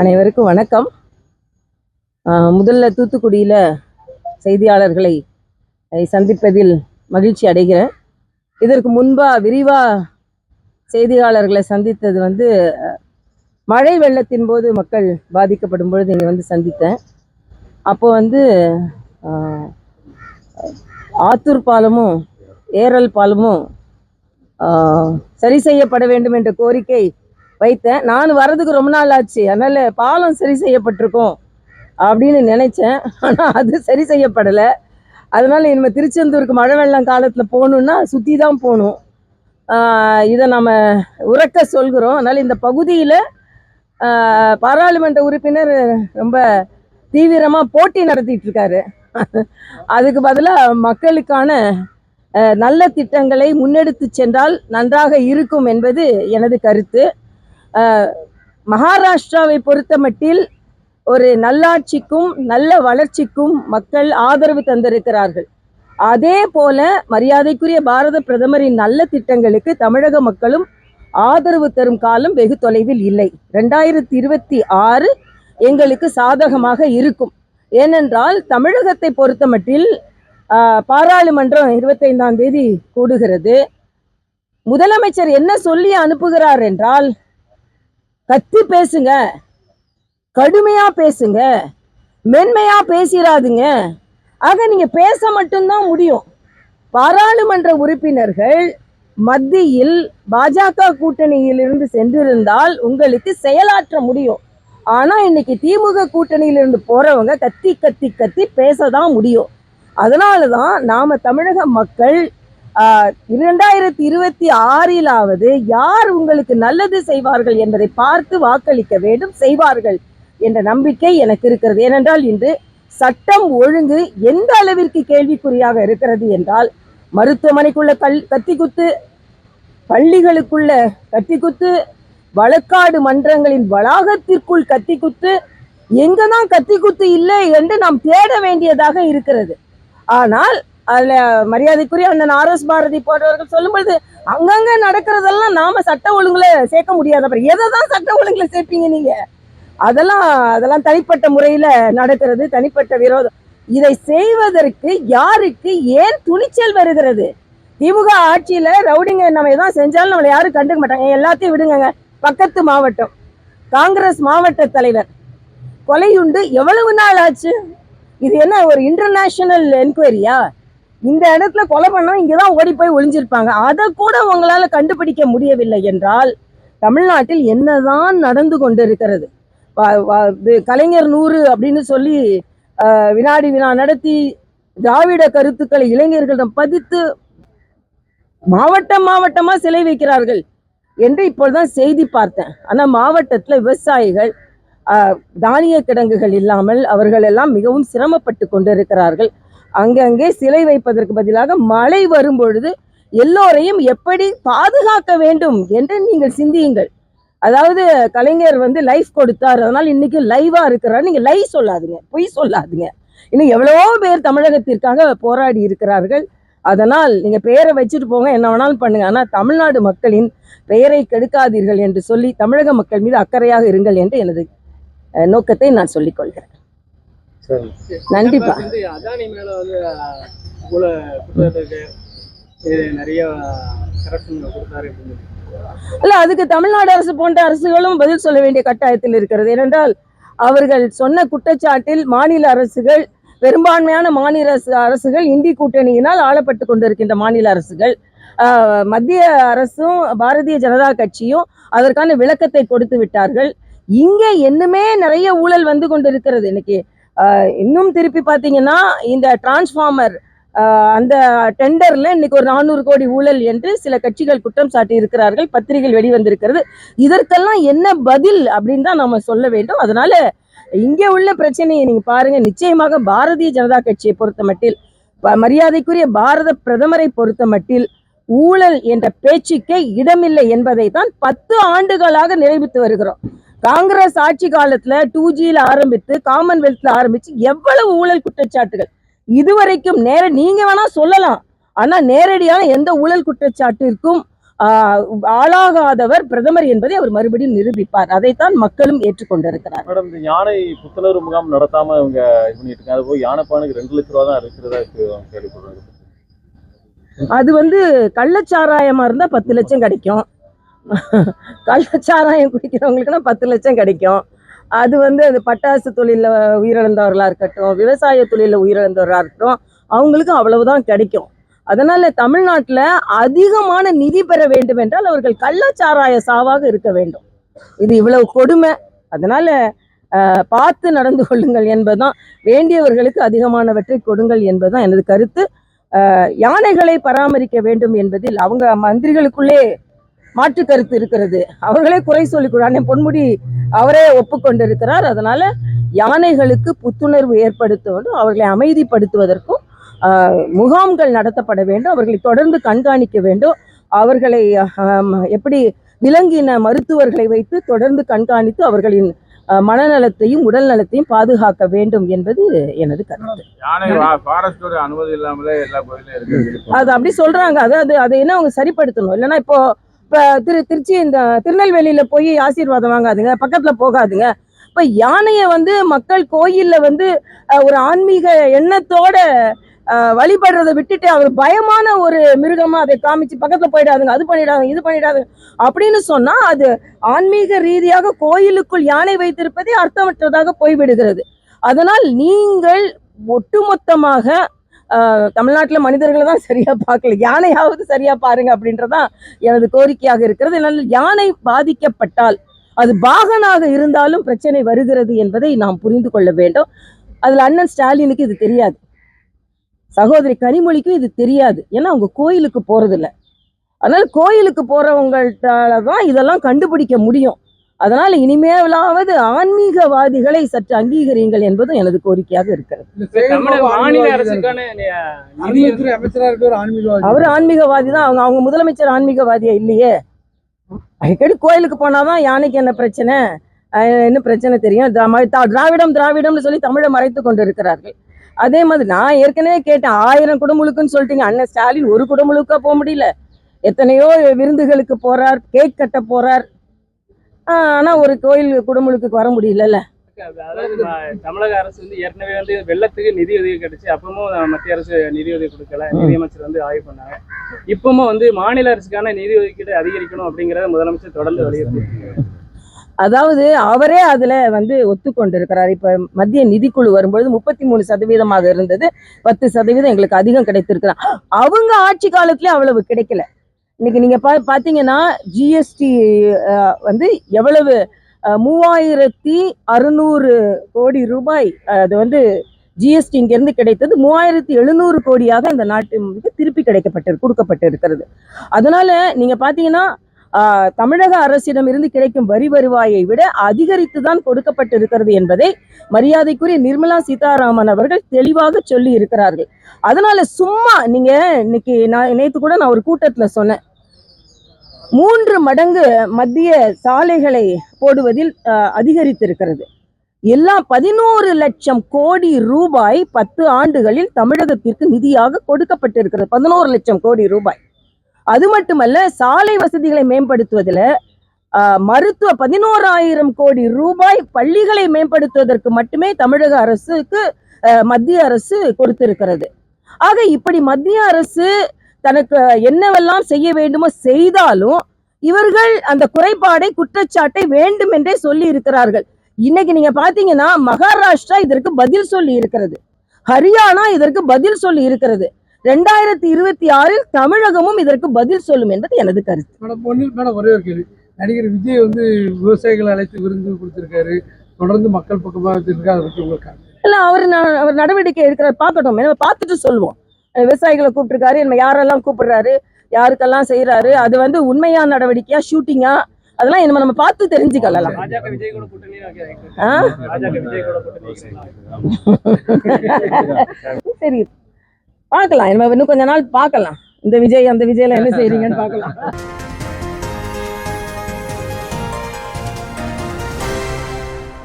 அனைவருக்கும் வணக்கம். முதல்ல தூத்துக்குடியில் செய்தியாளர்களை சந்திப்பதில் மகிழ்ச்சி அடைகிறேன். இதற்கு முன்பாக விரிவாக செய்தியாளர்களை சந்தித்தது வந்து மழை வெள்ளத்தின் போது மக்கள் பாதிக்கப்படும் பொழுது இங்கே வந்து சந்தித்தேன். அப்போ வந்து ஆத்தூர் பாலமும் ஏரல் பாலமும் சரி செய்யப்பட வேண்டும் என்ற கோரிக்கை வைத்தேன். நான் வர்றதுக்கு ரொம்ப நாள் ஆச்சு. அதனால் பாலம் சரி செய்யப்பட்டிருக்கும் அப்படின்னு நினைச்சேன். ஆனால் அது சரி செய்யப்படலை. அதனால் இனிமேல் திருச்செந்தூருக்கு மழை வெள்ளம் காலத்தில் போகணுன்னா சுற்றி தான் போகணும். இதை நம்ம உறக்க சொல்கிறோம். அதனால் இந்த பகுதியில் பாராளுமன்ற உறுப்பினர் ரொம்ப தீவிரமாக போட்டி நடத்திட்டு இருக்காரு. அதுக்கு பதிலாக மக்களுக்கான நல்ல திட்டங்களை முன்னெடுத்து சென்றால் நன்றாக இருக்கும் என்பது எனது கருத்து. ஆஹ் மகாராஷ்டிராவை பொறுத்தமட்டில் ஒரு நல்லாட்சிக்கும் நல்ல வளர்ச்சிக்கும் மக்கள் ஆதரவு தந்திருக்கிறார்கள். அதே போல மரியாதைக்குரிய பாரத பிரதமரின் நல்ல திட்டங்களுக்கு தமிழக மக்களும் ஆதரவு தரும் காலம் வெகு தொலைவில் இல்லை. ரெண்டாயிரத்தி இருபத்தி ஆறு எங்களுக்கு சாதகமாக இருக்கும். ஏனென்றால் தமிழகத்தை பொறுத்தமட்டில் ஆஹ், பாராளுமன்றம் இருபத்தைந்தாம் தேதி கூடுகிறது. முதலமைச்சர் என்ன சொல்லி அனுப்புகிறார் என்றால் கத்தி பேசுங்க. கடுமையா பேசுங்க. மென்மையா பேசிடாதுங்க ஆக நீங்க பேச மட்டும்தான் முடியும். பாராளுமன்ற உறுப்பினர்கள் மத்தியில் பாஜக கூட்டணியிலிருந்து சென்றிருந்தால் உங்களுக்கு செயலாற்ற முடியும். ஆனா இன்னைக்கு திமுக கூட்டணியிலிருந்து போறவங்க கத்தி கத்தி கத்தி பேசதான் முடியும். அதனால தான் நாம தமிழக மக்கள் இரண்டாயிரத்தி இருபத்தி ஆறிலாவது யார் உங்களுக்கு நல்லது செய்வார்கள் என்பதை பார்த்து வாக்களிக்க வேண்டும் செய்வார்கள் என்ற நம்பிக்கை எனக்கு இருக்கிறது. ஏனென்றால் இன்று சட்டம் ஒழுங்கு எந்த அளவிற்கு கேள்விக்குறியாக இருக்கிறது என்றால் மருத்துவமனைக்குள்ள கல் கத்திக்குத்து பள்ளிகளுக்குள்ள கத்திக்குத்து வழக்காடு மன்றங்களின் வளாகத்திற்குள் கத்திக்குத்து எங்கதான் கத்திக்குத்து இல்லை என்று நாம் தேட வேண்டியதாக இருக்கிறது. ஆனால் அதுல மரியாதைக்குரிய அந்த ஆர் பாரதி போன்றவர்கள் சொல்லும்பொழுது அங்கங்க நடக்கிறதெல்லாம் நாம சட்ட ஒழுங்குல சேர்க்க முடியாது. அப்புறம் எதை தான் சட்ட ஒழுங்குல சேர்ப்பீங்க நீங்க? அதெல்லாம் அதெல்லாம் தனிப்பட்ட முறையில நடக்கிறது தனிப்பட்ட விரோதம். இதை செய்வதற்கு யாருக்கு ஏன் துணிச்சல் வருகிறது? திமுக ஆட்சியில ரவுடிங்க நம்ம எதாவது செஞ்சாலும் நம்மளை யாரும் கண்டுக்க மாட்டாங்க. எல்லாத்தையும் விடுங்கங்க. பக்கத்து மாவட்டம் காங்கிரஸ் மாவட்ட தலைவர். கொலையுண்டு எவ்வளவு நாள் ஆச்சு? இது என்ன ஒரு இன்டர்நேஷனல் என்கொயரியா இந்த இடத்துல கொலை பண்ணா இங்கதான் ஓடி போய் ஒளிஞ்சிருப்பாங்க. அதை கூட உங்களால கண்டுபிடிக்க முடியவில்லை என்றால் தமிழ்நாட்டில் என்னதான் நடந்து கொண்டிருக்கிறது. கலைஞர் நூறு அப்படின்னு சொல்லி வினாடி வினா நடத்தி திராவிட கருத்துக்களை இளைஞர்களிடம் பதித்து மாவட்டம் மாவட்டமா சிலை வைக்கிறார்கள் என்று இப்பொழுதுதான் செய்தி பார்த்தேன். ஆனா மாவட்டத்துல விவசாயிகள் ஆஹ், தானிய கிடங்குகள் இல்லாமல் அவர்கள் எல்லாம் மிகவும் சிரமப்பட்டு கொண்டிருக்கிறார்கள். அங்கங்கே சிலை வைப்பதற்கு பதிலாக மழை வரும் பொழுது எல்லோரையும் எப்படி பாதுகாக்க வேண்டும் என்று நீங்கள் சிந்தியுங்கள். அதாவது கலைஞர் வந்து லைஃப் கொடுத்தார் அதனால் இன்னைக்கு லைவா இருக்கிறார். நீங்க லைவ் சொல்லாதுங்க பொய் சொல்லாதீங்க. இன்னும் எவ்வளவோ பேர் தமிழகத்திற்காக போராடி இருக்கிறார்கள். அதனால் நீங்க பெயரை வச்சுட்டு போங்க என்ன வேணாலும் பண்ணுங்க. ஆனால் தமிழ்நாடு மக்களின் பெயரை கெடுக்காதீர்கள் என்று சொல்லி தமிழக மக்கள் மீது அக்கறையாக இருங்கள் என்று எனது நோக்கத்தை நான் சொல்லிக்கொள்கிறேன். நன்றிப்பா அதானி மேல வந்து நிறைய இல்ல அதுக்கு தமிழ்நாடு அரசு போன்ற அரசுகளும் பதில் சொல்ல வேண்டிய கட்டாயத்தில் இருக்கிறது. ஏனென்றால் அவர்கள் சொன்ன குற்றச்சாட்டில் மாநில அரசுகள் பெரும்பான்மையான மாநில அரசு- அரசுகள் இந்தி கூட்டணியினால் ஆளப்பட்டு கொண்டிருக்கின்ற மாநில அரசுகள் ஆஹ், மத்திய அரசும் பாரதிய ஜனதா கட்சியும் அதற்கான விளக்கத்தை கொடுத்து விட்டார்கள். இங்கே இன்னுமே நிறைய ஊழல் வந்து கொண்டிருக்கிறது. இன்னைக்கு இன்னும் திருப்பி பார்த்தீங்கன்னா இந்த டிரான்ஸ்ஃபார்மர் அந்த டெண்டர்ல இன்னைக்கு ஒரு நானூறு கோடி ஊழல் என்று சில கட்சிகள் குற்றம் சாட்டி இருக்கிறார்கள் பத்திரிகைகள் வெளிவந்திருக்கிறது. இதற்கெல்லாம் என்ன பதில் அப்படின்னு தான் நம்ம சொல்ல வேண்டும். அதனால இங்கே உள்ள பிரச்சனையை நீங்க பாருங்க. நிச்சயமாக பாரதிய ஜனதா கட்சியை பொறுத்த மட்டில் மரியாதைக்குரிய பாரத பிரதமரை பொறுத்த மட்டில் ஊழல் என்ற பேச்சுக்கே இடமில்லை என்பதை தான் பத்து ஆண்டுகளாக நிரூபித்து வருகிறோம். காங்கிரஸ் ஆட்சி காலத்துல டூ ஜியில் ஆரம்பித்து காமன்வெல்த்ல ஆரம்பிச்சு எவ்வளவு ஊழல் குற்றச்சாட்டுகள்? இதுவரைக்கும் நேர நீங்க வேணா சொல்லலாம். ஆனா நேரடியான எந்த ஊழல் குற்றச்சாட்டிற்கும் ஆளாகாதவர் பிரதமர் என்பதை அவர் மறுபடியும் நிரூபிப்பார். அதைத்தான் மக்களும் ஏற்றுக்கொண்டிருக்கிறார் மேடம் இந்த யானை புத்துணர்வு முகாம் நடத்தாம இவங்க இது பண்ணிட்டு இருக்காங்க. அது போய் யானைப்பானுக்கு ரெண்டு லட்ச ரூபா தான் இருக்கிறதா இருக்கு கேள்விப்படுறாங்க அது வந்து கள்ளச்சாராயமா இருந்தா பத்து லட்சம் கிடைக்கும். கள்ளச்சாராயம் குடிக்கிறவங்களுக்குன்னா பத்து லட்சம் கிடைக்கும். அது வந்து அது பட்டாசு தொழிலில் உயிரிழந்தவர்களாக இருக்கட்டும் விவசாய தொழிலில் உயிரிழந்தவர்களாக இருக்கட்டும் அவங்களுக்கு அவ்வளவுதான் கிடைக்கும். அதனால தமிழ்நாட்டில் அதிகமான நிதி பெற வேண்டும் என்றால் அவர்கள் கள்ளச்சாராய சாவாக இருக்க வேண்டும். இது இவ்வளவு கொடுமை. அதனால பார்த்து நடந்து கொள்ளுங்கள் என்பதுதான் வேண்டியவர்களுக்கு அதிகமானவற்றை கொடுங்கள் என்பதுதான் எனது கருத்து. யானைகளை பராமரிக்க வேண்டும் என்பதில் அவங்க மந்திரிகளுக்குள்ளே மாற்று கருத்து இருக்கிறது. அவர்களே குறை சொல்லிக் அண்ணன் பொன்முடி அவரே ஒப்புக்கொண்டிருக்கிறார். அதனால யானைகளுக்கு புத்துணர்வு ஏற்படுத்த வேண்டும். அவர்களை அமைதிப்படுத்துவதற்கும் முகாம்கள் நடத்தப்பட வேண்டும். அவர்களை தொடர்ந்து கண்காணிக்க வேண்டும். அவர்களை எப்படி விலங்கின மருத்துவர்களை வைத்து தொடர்ந்து கண்காணித்து அவர்களின் மனநலத்தையும் உடல் நலத்தையும் பாதுகாக்க வேண்டும் என்பது எனது கருத்து. அது அப்படி சொல்றாங்க. அதாவது அதை என்ன அவங்க சரிப்படுத்தணும்? இல்லைன்னா இப்போ இப்போ திரு திருச்சி இந்த திருநெல்வேலியில் போய் ஆசீர்வாதம் வாங்காதுங்க பக்கத்தில் போகாதுங்க. இப்போ யானையை வந்து மக்கள் கோயிலில் வந்து ஒரு ஆன்மீக எண்ணத்தோட வழிபடுறதை விட்டுட்டு அவர் பயமான ஒரு மிருகமா அதை காமிச்சு பக்கத்துல போயிடாதுங்க அது பண்ணிடாதுங்க இது பண்ணிடாதுங்க அப்படின்னு சொன்னா அது ஆன்மீக ரீதியாக கோயிலுக்குள் யானை வைத்திருப்பதே அர்த்தமற்றதாக போய்விடுகிறது. அதனால் நீங்கள் ஒட்டுமொத்தமாக தமிழ்நாட்டுல மனிதர்களை தான் சரியா பார்க்கல. யானையாவது சரியா பாருங்க அப்படின்றதான் எனது கோரிக்கையாக இருக்கிறது. அதனால யானை பாதிக்கப்பட்டால் அது பாகனாக இருந்தாலும் பிரச்சனை வருகிறது என்பதை நாம் புரிந்து கொள்ள வேண்டும். அதுல அண்ணன் ஸ்டாலினுக்கு இது தெரியாது. சகோதரி கனிமொழிக்கும் இது தெரியாது. ஏன்னா அவங்க கோயிலுக்கு போகிறதில்ல அதனால் கோயிலுக்கு போறவங்கள்ட்டால தான் இதெல்லாம் கண்டுபிடிக்க முடியும். அதனால இனிமேலாவது ஆன்மீகவாதிகளை சற்று அங்கீகரியுங்கள் என்பதும் எனது கோரிக்கையாக இருக்கிறது. அவர் ஆன்மீகவாதி தான். அவங்க அவங்க முதலமைச்சர் ஆன்மீகவாதியா இல்லையே? அடிக்கடி கோயிலுக்கு போனாதான் யானைக்கு என்ன பிரச்சனை? என்ன பிரச்சனை தெரியும்? திராவிடம் திராவிடம்னு சொல்லி தமிழை மறைத்து கொண்டு இருக்கிறார்கள் அதே மாதிரி நான் ஏற்கனவே கேட்டேன். ஆயிரம் குடமுழுக்குன்னு சொல்லிட்டீங்க. அண்ணன் ஸ்டாலின் ஒரு குடமுழுக்கா போக முடியல. எத்தனையோ விருந்துகளுக்கு போறார் கேக் கட்ட போறார். ஆனா ஒரு கோயில் குடமுழுக்குக்கு வர முடியலல்ல. தமிழக அரசு வந்து ஏற்கனவே வந்து வெள்ளத்துக்கு நிதி உதவி கிடைச்சு அப்பவும் மத்திய அரசு நிதி உதவி கொடுக்கல. நிதியமைச்சர் வந்து ஆய்வு பண்ணாங்க. இப்பவும் வந்து மாநில அரசுக்கான நிதி ஒதுக்கீடு அதிகரிக்கணும் அப்படிங்கறத முதலமைச்சர் தொடர்ந்து வலியுறுத்தி அதாவது அவரே அதுல வந்து ஒத்துக்கொண்டிருக்கிறார். இப்ப மத்திய நிதிக்குழு வரும்பொழுது முப்பத்தி மூணு சதவீதமாக இருந்தது. பத்து சதவீதம் எங்களுக்கு அதிகம் கிடைத்திருக்கிறார் அவங்க ஆட்சி காலத்திலே அவ்வளவு கிடைக்கல. இன்னைக்கு நீங்க பா பாத்தீங்கன்னா ஜிஎஸ்டி வந்து எவ்வளவு மூவாயிரத்தி அறுநூறு கோடி ரூபாய் அது வந்து ஜிஎஸ்டி இங்கிருந்து கிடைத்தது. மூவாயிரத்தி எழுநூறு கோடியாக இந்த நாட்டு திருப்பி கிடைக்கப்பட்டு கொடுக்கப்பட்டு இருக்கிறது அதனால நீங்க பாத்தீங்கன்னா தமிழக அரசிடம் இருந்து கிடைக்கும் வரி வருவாயை விட அதிகரித்து தான் கொடுக்கப்பட்டு இருக்கிறது என்பதை மரியாதைக்குரிய நிர்மலா சீதாராமன் அவர்கள் தெளிவாக சொல்லி இருக்கிறார்கள். அதனால சும்மா நீங்க இன்னைக்கு நான் நேத்து கூட நான் ஒரு கூட்டத்துல சொன்னேன். மூன்று மடங்கு மத்திய சாலைகளை போடுவதில் அதிகரித்திருக்கிறது. எல்லா பதினோரு லட்சம் கோடி ரூபாய் பத்து ஆண்டுகளில் தமிழகத்திற்கு நிதியாக கொடுக்கப்பட்டிருக்கிறது. பதினோரு லட்சம் கோடி ரூபாய். அது மட்டுமல்ல சாலை வசதிகளை மேம்படுத்துவதில் ஆஹ், மருத்துவ பதினோராயிரம் கோடி ரூபாய் பள்ளிகளை மேம்படுத்துவதற்கு மட்டுமே தமிழக அரசுக்கு மத்திய அரசு கொடுத்திருக்கிறது. ஆக இப்படி மத்திய அரசு தனக்கு என்னவெல்லாம் செய்ய வேண்டுமோ செய்தாலும் இவர்கள் அந்த குறைபாடை குற்றச்சாட்டை வேண்டும் என்றே சொல்லி இருக்கிறார்கள் இன்னைக்கு நீங்க பாத்தீங்கன்னா மகாராஷ்டிரா இதற்கு பதில் சொல்லி இருக்கிறது ஹரியானா இதற்கு பதில் சொல்லி இருக்கிறது ரெண்டாயிரத்தி இருபத்தி ஆறில் தமிழகமும் இதற்கு பதில் சொல்லும் என்பது எனது கருத்து. மேடம் ஒரே ஒரு கேள்வி. நடிகர் விஜய் வந்து விவசாயிகளை அழைத்து விருந்து கொடுத்திருக்காரு. தொடர்ந்து மக்கள் பக்கமாக வச்சிருக்காரு அதை பற்றி உங்களுக்கு இல்ல அவர் அவர் நடவடிக்கை எடுக்கிறார் பார்க்கட்டும். நம்ம பார்த்துட்டு சொல்லுவோம் விவசாயிகளை கூப்பிட்டுருக்காரு. நம்ம யாரெல்லாம் கூப்பிடுறாரு? யாருக்கெல்லாம் செய்யறாரு அது வந்து உண்மையான நடவடிக்கையா ஷூட்டிங்கா? அதெல்லாம் நம்ம நம்ம பார்த்து தெரிஞ்சுக்கலாம். சரி. பார்க்கலாம். நம்ம இன்னும் கொஞ்ச நாள் பார்க்கலாம். இந்த விஜய் அந்த விஜய்ல என்ன செய்றீங்கன்னு பார்க்கலாம்.